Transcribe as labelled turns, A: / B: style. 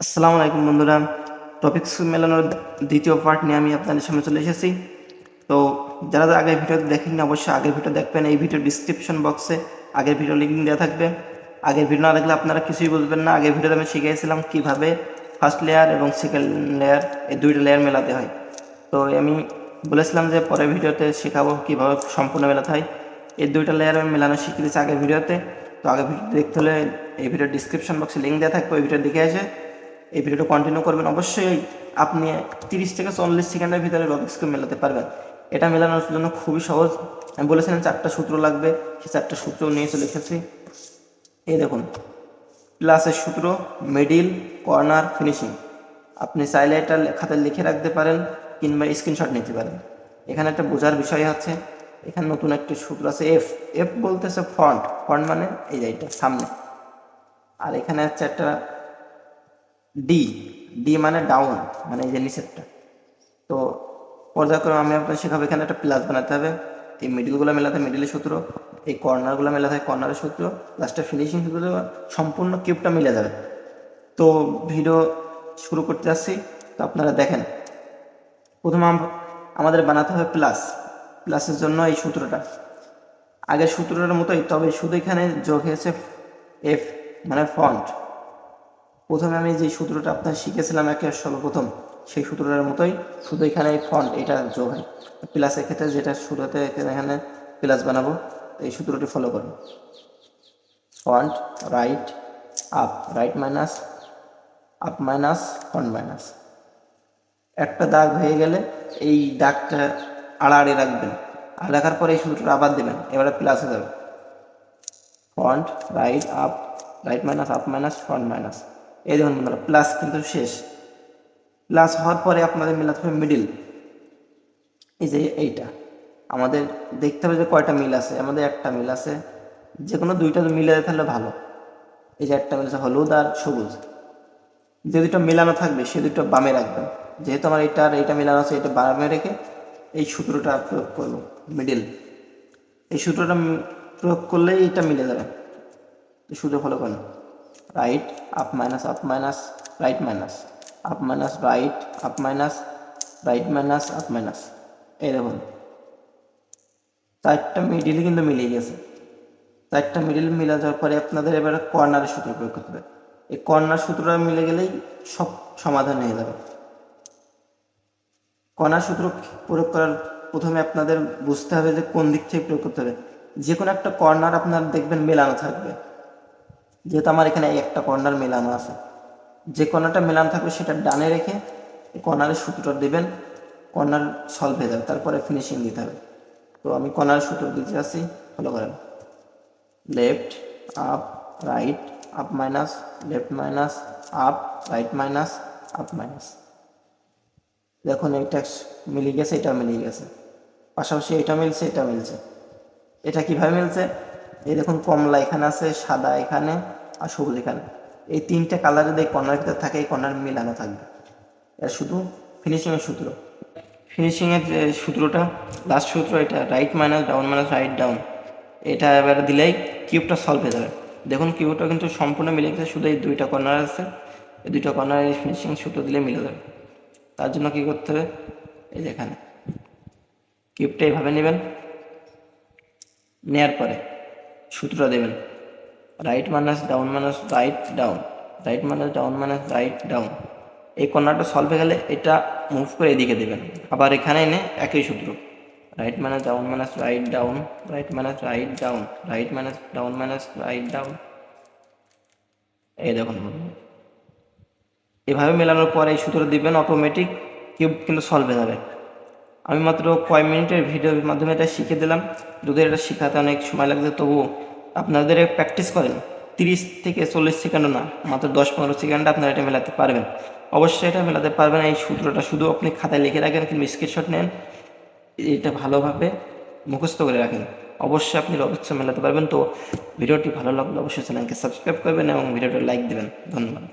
A: আসসালামু আলাইকুম বন্ধুরা। টপিক্স মেলানোর দ্বিতীয় পার্ট নিয়ে আমি আপনাদের সামনে চলে এসেছি। তো যারা যারা আগের ভিডিও দেখেননি, অবশ্যই আগের ভিডিও দেখবেন। এই ভিডিও ডিসক্রিপশন বক্সে আগের ভিডিও লিঙ্ক দেওয়া থাকবে। আগের ভিডিও না দেখলে আপনারা কিছুই বুঝবেন না। আগের ভিডিওতে আমি শিখিয়েছিলাম কীভাবে ফার্স্ট লেয়ার এবং সেকেন্ড লেয়ার এই দুইটা লেয়ার মেলাতে হয়। তো আমি বলেছিলাম যে পরের ভিডিওতে শেখাবো কীভাবে সম্পূর্ণ মেলাতে হয়। এই দুইটা লেয়ার আমি মেলানো শিখিয়েছি আগের ভিডিওতে। তো আগের ভিডিও দেখতে হলে এই ভিডিও ডিসক্রিপশন বক্সে লিঙ্ক দেওয়া থাকবে, ওই ভিডিও দেখে এসে এই ভিডিওটা কন্টিনিউ করবেন। অবশ্যই আপনি তিরিশ থেকে চল্লিশ সেকেন্ডের ভিতরে রবিক্সকে মেলাতে পারবেন। এটা মেলানোর জন্য খুবই সহজ। আমি বলেছিলাম চারটা সূত্র লাগবে। সেই চারটা সূত্র নিয়ে চলে এসেছি। এই দেখুন প্লাসের সূত্র মিডিল কর্নার ফিনিশিং আপনি চাইলে এটা খাতায় লিখে রাখতে পারেন কিংবা স্ক্রিনশট নিতে পারেন। এখানে একটা বোঝার বিষয় আছে। এখানে নতুন একটি সূত্র আছে এফ এফ বলতেছে ফন্ট ফন্ট মানে এই যে এইটা সামনে। আর এখানে হচ্ছে একটা ডি ডি মানে ডাউন মানে এই যে নিচেরটা। তো পর্যায়ক্রমে আমি আপনার শেখাবো, এখানে একটা প্লাস বানাতে হবে। এই মিডিলগুলো মেলাতে মিডিলের সূত্র, এই কর্নারগুলো মেলাতে কর্নারের সূত্র লাস্টে ফিনিশিং সূত্র, সম্পূর্ণ কিউবটা মিলে যাবে। তো ভিডিও শুরু করতে যাচ্ছি তো আপনারা দেখেন। প্রথমে আম- আমাদের বানাতে হবে প্লাস প্লাসের জন্য এই সূত্রটা। আগের সূত্রটার মতোই, তবে শুধু এখানে যোগ হয়েছে এফ মানে ফন্ট প্রথমে আমি যে সূত্রটা আপনার শিখেছিলাম একে সর্বপ্রথম, সেই সূত্রটার মতোই শুধু এখানে ফন্ট এটা যোগ হয়। প্লাসের ক্ষেত্রে যেটা শুরুতে এখানে প্লাস বানাবো এই সূত্রটি ফলো করুন। Front right up right minus up minus front minus একটা দাগ হয়ে গেলে এই দাগটা আড়াআড়ি রাখবেন। আর রাখার পরে এই সূত্রটা আবার দেবেন, এবারে প্লাস হয়ে যাবে front right up right minus up minus front minus এই দেখুন বন্ধুরা প্লাস কিন্তু শেষ। প্লাস হওয়ার পরে আপনাদের মেলাতে হবে মিডিল এই যে এইটা। আমাদের দেখতে হবে যে কয়টা মিল আছে। আমাদের একটা মিল আছে। যে কোনো দুইটা মিলে তাহলে ভালো। এই যে একটা মিল আছে, হলুদ আর সবুজ। যে দুটো মেলানো থাকবে, সে দুটো বামে রাখবেন। যেহেতু আমার এটা আর এইটা মেলানো আছে, এটা বামে রেখে এই সূত্রটা প্রয়োগ করব মিডিল এই সূত্রটা প্রয়োগ করলেই এটা মিলে যাবে। সূত্র ফলো করেন। Right up minus up minus right minus up minus right up minus right minus up minus এই দেখুন চারটা মিডিল কিন্তু মিলে গেছে চারটা মিডিল মিলে যাওয়ার পরে আপনাদের এবারে কর্নারের সূত্র প্রয়োগ করতে হবে এই কর্নার সূত্রটা মিলে গেলেই সব সমাধান হয়ে যাবে কণা সূত্র প্রয়োগ করার প্রথমে আপনাদের বুঝতে হবে যে কোন দিক থেকে প্রয়োগ করতে হবে যে কোনো একটা কর্নার আপনার দেখবেন মেলানো থাকবে যেহেতু আমার এখানে একটা কর্নার মেলানো আছে। যে কর্নারটা মেলানো থাকবে সেটা ডানে রেখে কর্নারের সূত্রটা দেবেন কর্নার সলভ হয়ে যাবে, তারপরে ফিনিশিং দিতে হবে। তো আমি কর্নারের সূত্র দিতে আসি ফলো করেন। Left up right up minus left minus up right minus up minus দেখুন, এইটা মিলে গেছে, এটা মিলে গেছে। পাশাপাশি এটা মিলছে এটা মিলছে। এটা কীভাবে মিলছে? এই দেখুন কমলা এখানে আছে, সাদা এখানে আর সবুজ এখানে। এই তিনটে কালার যদি কর্নার ভিতরে থাকে, এই কর্নার মিলানো থাকবে। এর শুধু ফিনিশিংয়ের সূত্র। ফিনিশিংয়ের যে সূত্রটা লাস্ট সূত্র এটা right minus down minus right down এটা এবার দিলেই কিউবটা সলভ হয়ে যাবে। দেখুন কিউবটা কিন্তু সম্পূর্ণ মিলে গেছে, শুধু এই দুইটা কর্নার আছে। এই দুইটা কর্নার এই ফিনিশিং সূত্র দিলে মিলে যাবে। তার জন্য কী করতে হবে? এই যে এখানে। কিউবটা এইভাবে নেবেন, নেয়ার পরে। সূত্রটা দেবেন। Right minus down minus right down right minus down minus right down এই কর্নারটা সলভ হয়ে গেলে এটা মুভ করে এদিকে দেবেন। আবার এখানে এনে একই সূত্র। Right minus down minus right down right minus right down right minus down minus right down এই দেখুন এভাবে মেলানোর পরে এই সূত্র দিবেন অটোমেটিক কিউব কিন্তু সলভ হয়ে যাবে। আমি মাত্র কয় মিনিটের ভিডিওর মাধ্যমে এটা শিখে দিলাম। যদি এটা শেখাতে অনেক সময় লাগছে তবুও আপনাদের প্র্যাকটিস করেন। তিরিশ থেকে চল্লিশ সেকেন্ডও না, মাত্র দশ পনেরো সেকেন্ডে আপনারা এটা মেলাতে পারবেন। অবশ্যই এটা মেলাতে পারবেন এই সূত্রটা শুধু আপনি খাতায় লিখে রাখেন কিংবা স্ক্রিনশট নেন। এটা ভালোভাবে মুখস্থ করে রাখেন। অবশ্যই আপনি রবিচ্ছ মেলাতে পারবেন। তো ভিডিওটি ভালো লাগলে অবশ্যই চ্যানেলকে সাবস্ক্রাইব করবেন এবং ভিডিওটা লাইক দেবেন। ধন্যবাদ।